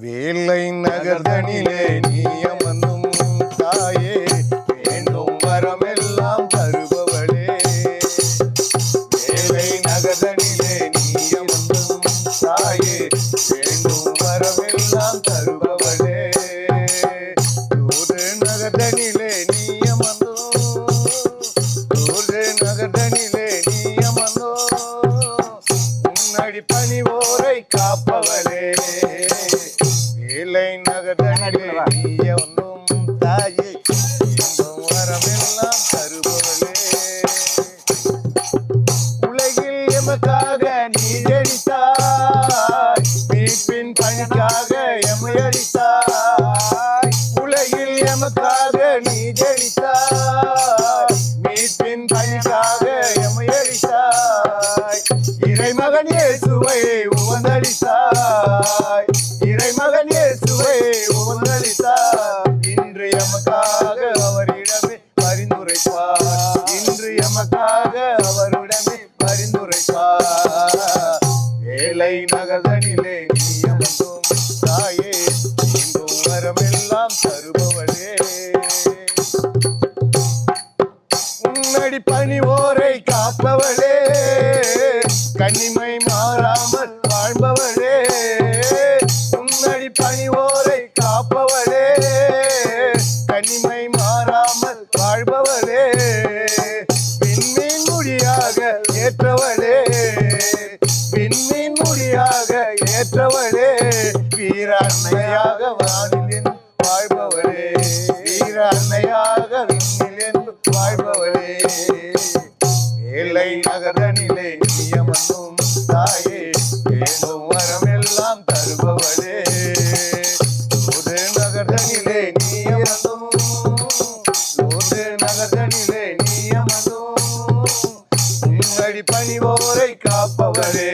வேலை நகர்தனிலே நீ அமர்ந்தும் தாயே வேண்டும் வரமெல்லாம் தருபவளே. வேலை நகர்தனிலே நீ அமர்ந்தும் தாயே வேண்டும் வரமெல்லாம் தருபவளே. தூது நகர்தனிலே நீ அமர்ந்தும் தூது நகர்தனிலே நீ அமர்ந்தும் உன்னடி பணிவோரை காப்பவளே. வேலை நகர்தனிலே நீ ஒன்றும் தாயே. இன்பம் வரமெல்லாம் தருபவளே. உலகில் எமக்காக நீ ஜெயித்தாய் மீட்பின் பணிக்காக எம்மை அளித்தாய் உலகில் எமக்காக நீ ஜெயித்தாய் மீட்பின் பணிக்காக எம்மை அளித்தாய் இறைமகன் இயேசுவை உவந்தளித்தாய் இல்லை நகதனிலே நீயமதும் தாயே. இன்றும் வரமெல்லாம் தருபவளே. உன்னடி பணிவோரை காப்பவளே. கனிமை மாறாமல் வாழ்பவளே. உன்னடி பணிவோரை காப்பவளே. கனிமை விண்மீன் ஏற்றவளே வீராண்மையாக அன்னையாக வாழ்பவளே வீராண்மையாக விண்ணிலின் விண்ணில் என்று வாழ்பவளே. ஏழை நகரனிலே நியமனும் தாயே வேணும் வரமெல்லாம் தருபவளே. ஒரு நகரனிலே நியமனும் ஒரு நகரனிலே நியமனும் உன்னடி பணிவோரை காப்பவரே